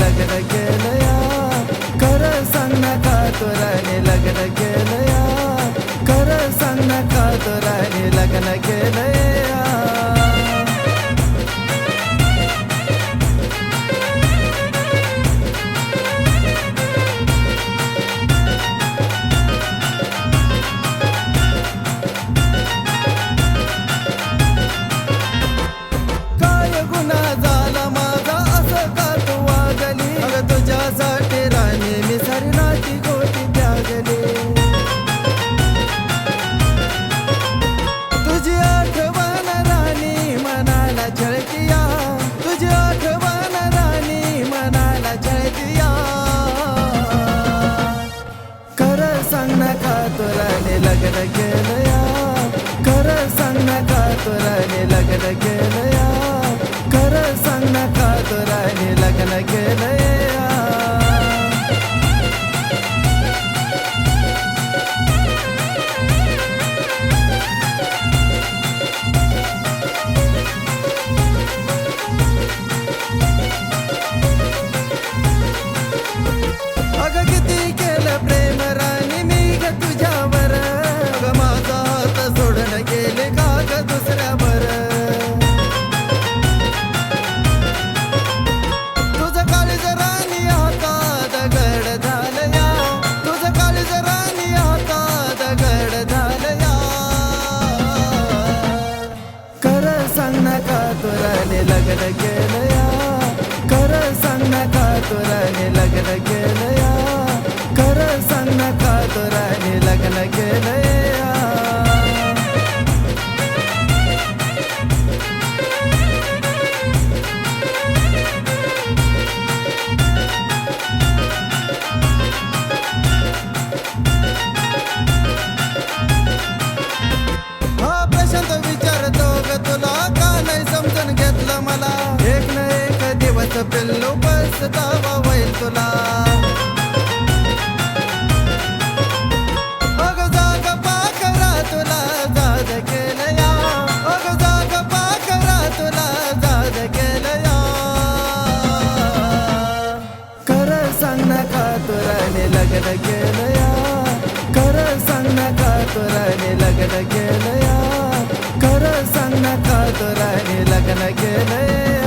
लग्न केलया. खरं सांग ना का तुराने लग्न केलया. खरं सांग ना का तुराने लग्न केलं गोटी तुझी आठवण राणी मनाला छळकिया तुझी आठवण राणी मनाला सांग ना का तुराने लग्न केलं या खरं सांग ना का तुराने लग्न केलं या सांग ना का तुराने लग्न केलं तुझ्यावर. अगं माझा हात सोडून गेले का ग दुसऱ्यावर. तुझं काळीज राणी आता दगड झालं तुझं काळीज राणी आता दगड झालं कर खरं सांग ना का तुराने लग्न केलं या खरं सांग ना का तुराने लग्न केलं या खरं सांग ना का तुराने लग्न केलं या खरं सांग ना तुराने लग्न केलं खरं सांग ना तुराने लग्न केलं